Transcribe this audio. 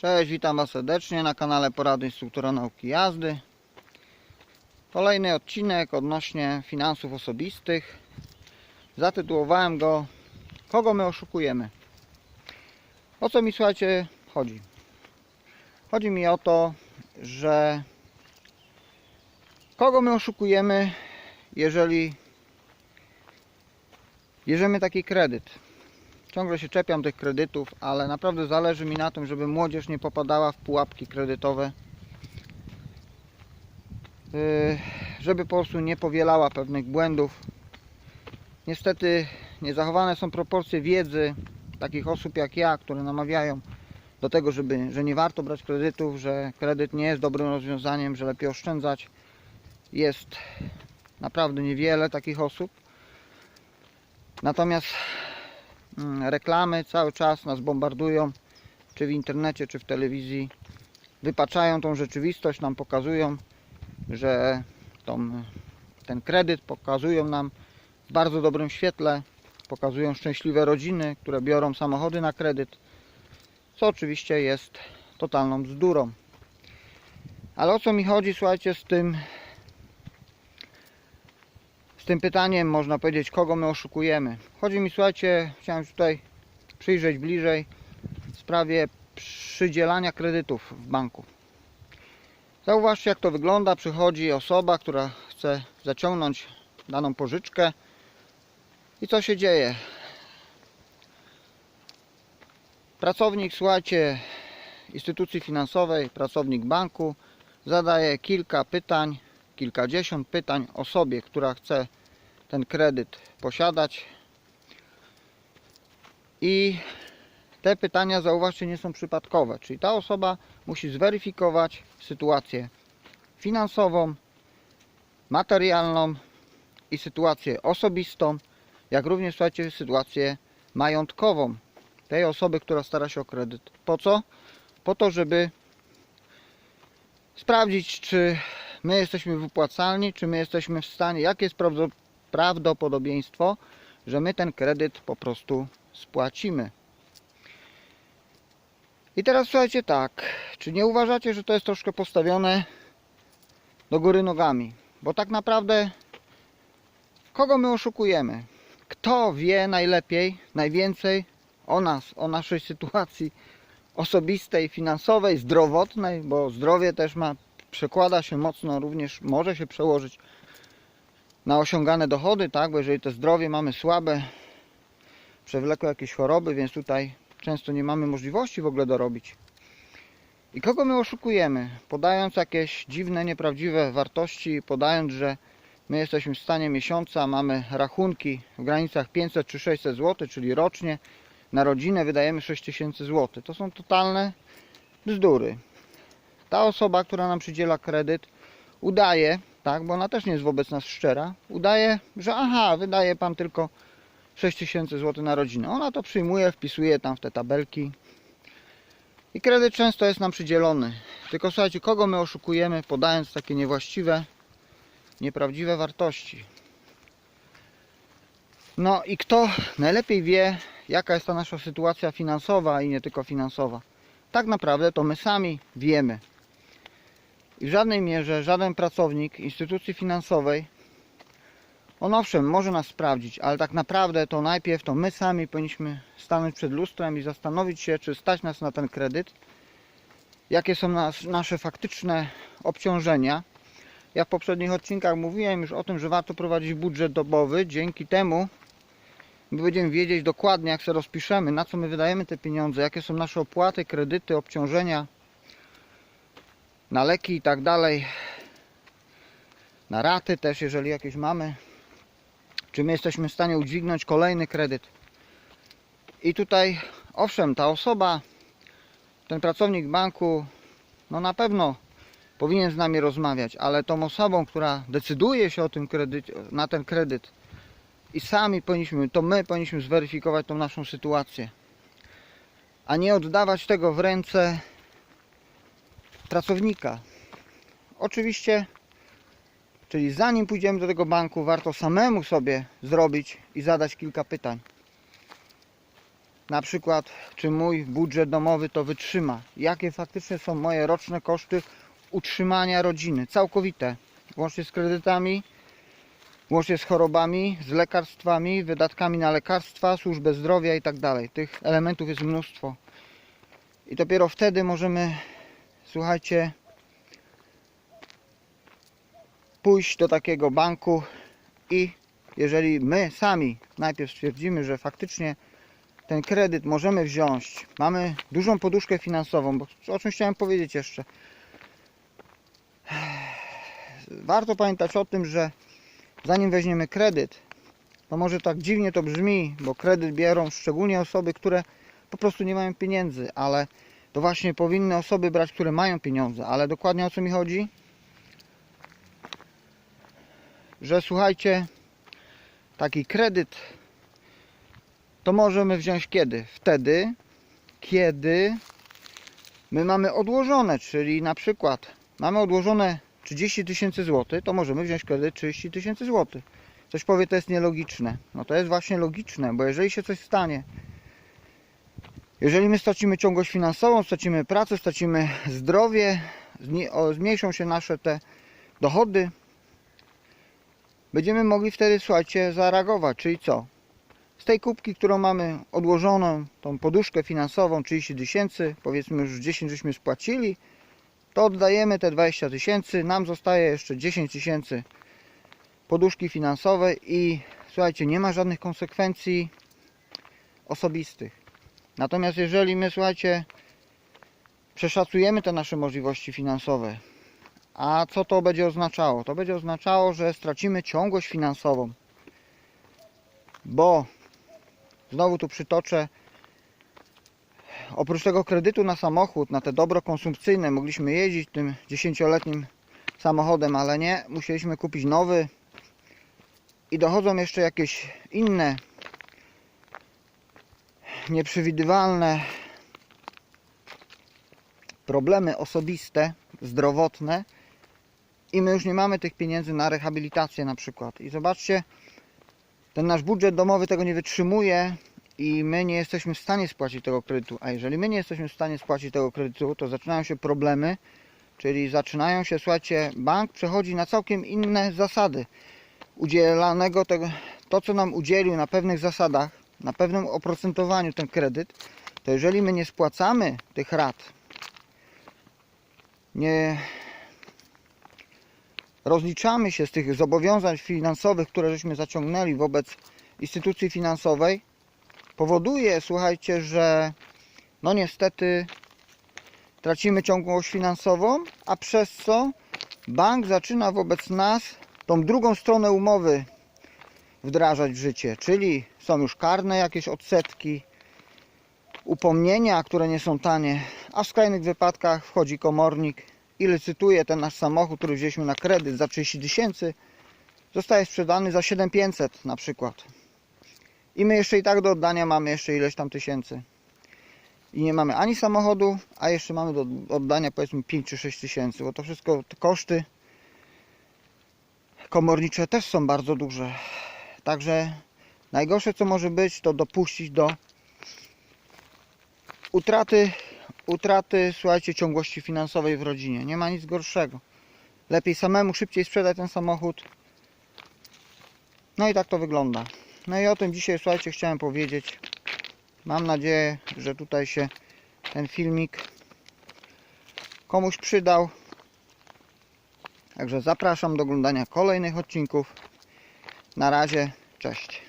Cześć, witam Was serdecznie na kanale Porady Instruktora Nauki Jazdy. Kolejny odcinek odnośnie finansów osobistych. Zatytułowałem go Kogo my oszukujemy? O co mi słuchajcie chodzi? Chodzi mi o to, że kogo my oszukujemy, jeżeli bierzemy taki kredyt. Ciągle się czepiam tych kredytów, ale naprawdę zależy mi na tym, żeby młodzież nie popadała w pułapki kredytowe. Yy, Żeby po prostu nie powielała pewnych błędów. Niestety niezachowane są proporcje wiedzy takich osób jak ja, które namawiają do tego, żeby, że nie warto brać kredytów, że kredyt nie jest dobrym rozwiązaniem, że lepiej oszczędzać. Jest naprawdę niewiele takich osób. Natomiast reklamy cały czas nas bombardują, czy w internecie, czy w telewizji. Wypaczają tą rzeczywistość, nam pokazują, że tą, ten kredyt pokazują nam w bardzo dobrym świetle. Pokazują szczęśliwe rodziny, które biorą samochody na kredyt, co oczywiście jest totalną bzdurą. Ale o co mi chodzi, słuchajcie, z tym, tym pytaniem, można powiedzieć, kogo my oszukujemy. Chodzi mi, słuchajcie, chciałem tutaj przyjrzeć bliżej sprawie przydzielania kredytów w banku. Zauważcie, jak to wygląda. Przychodzi osoba, która chce zaciągnąć daną pożyczkę. I co się dzieje? Pracownik, słuchajcie, instytucji finansowej, pracownik banku zadaje kilka pytań, kilkadziesiąt pytań osobie, która chce ten kredyt posiadać. I te pytania, zauważcie, nie są przypadkowe. Czyli ta osoba musi zweryfikować sytuację finansową, materialną i sytuację osobistą, jak również, słuchajcie, sytuację majątkową tej osoby, która stara się o kredyt. Po co? Po to, żeby sprawdzić, czy my jesteśmy wypłacalni, czy my jesteśmy w stanie, jakie jest prawdo- prawdopodobieństwo, że my ten kredyt po prostu spłacimy. I teraz słuchajcie tak, czy nie uważacie, że to jest troszkę postawione do góry nogami? Bo tak naprawdę kogo my oszukujemy? Kto wie najlepiej, najwięcej o nas, o naszej sytuacji osobistej, finansowej, zdrowotnej, bo zdrowie też ma, przekłada się mocno, również może się przełożyć na osiągane dochody, tak? Bo jeżeli to zdrowie mamy słabe, przewlekłe jakieś choroby, więc tutaj często nie mamy możliwości w ogóle dorobić. I kogo my oszukujemy? Podając jakieś dziwne, nieprawdziwe wartości, podając, że my jesteśmy w stanie miesiąca, mamy rachunki w granicach 500 czy 600 zł, czyli rocznie na rodzinę wydajemy 6000 zł. To są totalne bzdury. Ta osoba, która nam przydziela kredyt, udaje, tak, bo ona też nie jest wobec nas szczera, udaje, że aha, wydaje pan tylko 6000 zł na rodzinę. Ona to przyjmuje, wpisuje tam w te tabelki. I kredyt często jest nam przydzielony. Tylko słuchajcie, kogo my oszukujemy, podając takie niewłaściwe, nieprawdziwe wartości. No i kto najlepiej wie, jaka jest ta nasza sytuacja finansowa i nie tylko finansowa. Tak naprawdę to my sami wiemy. I w żadnej mierze żaden pracownik instytucji finansowej, on owszem, może nas sprawdzić, ale tak naprawdę to najpierw to my sami powinniśmy stanąć przed lustrem i zastanowić się, czy stać nas na ten kredyt, jakie są nas, nasze faktyczne obciążenia. Ja w poprzednich odcinkach mówiłem już o tym, że warto prowadzić budżet dobowy, dzięki temu my będziemy wiedzieć dokładnie, jak się rozpiszemy, na co my wydajemy te pieniądze, jakie są nasze opłaty, kredyty, obciążenia, na leki i tak dalej, na raty też, jeżeli jakieś mamy, czy my jesteśmy w stanie udźwignąć kolejny kredyt. I tutaj, owszem, ta osoba, ten pracownik banku, no na pewno powinien z nami rozmawiać, ale tą osobą, która decyduje się o tym kredycie, na ten kredyt, i sami powinniśmy, to my powinniśmy zweryfikować tą naszą sytuację, a nie oddawać tego w ręce pracownika. Oczywiście, czyli zanim pójdziemy do tego banku, warto samemu sobie zrobić i zadać kilka pytań. na przykład, czy mój budżet domowy to wytrzyma, jakie faktycznie są moje roczne koszty utrzymania rodziny, całkowite, łącznie z kredytami, łącznie z chorobami, z lekarstwami, wydatkami na lekarstwa, służbę zdrowia i tak dalej. Tych elementów jest mnóstwo. I dopiero wtedy możemy, słuchajcie, pójść do takiego banku i jeżeli my sami najpierw stwierdzimy, że faktycznie ten kredyt możemy wziąć, mamy dużą poduszkę finansową, bo o czym chciałem powiedzieć jeszcze. Warto pamiętać o tym, że zanim weźmiemy kredyt, to może tak dziwnie to brzmi, bo kredyt biorą szczególnie osoby, które po prostu nie mają pieniędzy, ale to właśnie powinny osoby brać, które mają pieniądze. Ale dokładnie o co mi chodzi? Że słuchajcie, taki kredyt to możemy wziąć kiedy? Wtedy, kiedy my mamy odłożone, czyli na przykład mamy odłożone 30 tysięcy złotych, to możemy wziąć kredyt 30 tysięcy złotych. Ktoś powie, to jest nielogiczne. No to jest właśnie logiczne, bo jeżeli się coś stanie, jeżeli my stracimy ciągłość finansową, stracimy pracę, stracimy zdrowie, zmniejszą się nasze te dochody, będziemy mogli wtedy, słuchajcie, zareagować. Czyli co? Z tej kubki, którą mamy odłożoną, tą poduszkę finansową 30 tysięcy, powiedzmy już 10 żeśmy spłacili, to oddajemy te 20 tysięcy, nam zostaje jeszcze 10 tysięcy poduszki finansowej i słuchajcie, nie ma żadnych konsekwencji osobistych. Natomiast jeżeli my, słuchajcie, przeszacujemy te nasze możliwości finansowe, a co to będzie oznaczało? To będzie oznaczało, że stracimy ciągłość finansową, bo znowu tu przytoczę, oprócz tego kredytu na samochód, na te dobro konsumpcyjne, mogliśmy jeździć tym 10-letnim samochodem, ale nie, musieliśmy kupić nowy i dochodzą jeszcze jakieś inne nieprzewidywalne problemy osobiste, zdrowotne i my już nie mamy tych pieniędzy na rehabilitację na przykład. I zobaczcie, ten nasz budżet domowy tego nie wytrzymuje i my nie jesteśmy w stanie spłacić tego kredytu. A jeżeli my nie jesteśmy w stanie spłacić tego kredytu, to zaczynają się problemy, czyli zaczynają się, słuchajcie, bank przechodzi na całkiem inne zasady udzielanego tego, to co nam udzielił na pewnych zasadach, na pewnym oprocentowaniu ten kredyt, to jeżeli my nie spłacamy tych rat, nie rozliczamy się z tych zobowiązań finansowych, które żeśmy zaciągnęli wobec instytucji finansowej, powoduje, słuchajcie, że no niestety tracimy ciągłość finansową, a przez co bank zaczyna wobec nas tą drugą stronę umowy wdrażać w życie, czyli są już karne jakieś odsetki, upomnienia, które nie są tanie, a w skrajnych wypadkach wchodzi komornik i licytuje ten nasz samochód, który wzięliśmy na kredyt za 30 tysięcy, zostaje sprzedany za 7500 na przykład. I my jeszcze i tak do oddania mamy jeszcze ileś tam tysięcy. I nie mamy ani samochodu, a jeszcze mamy do oddania powiedzmy 5 czy 6 tysięcy, bo to wszystko te koszty komornicze też są bardzo duże. Także najgorsze co może być to dopuścić do utraty, utraty słuchajcie, ciągłości finansowej w rodzinie. Nie ma nic gorszego. Lepiej samemu szybciej sprzedać ten samochód. No i tak to wygląda. No i o tym dzisiaj, słuchajcie, chciałem powiedzieć. Mam nadzieję, że tutaj się ten filmik komuś przydał. Także zapraszam do oglądania kolejnych odcinków. Na razie, cześć.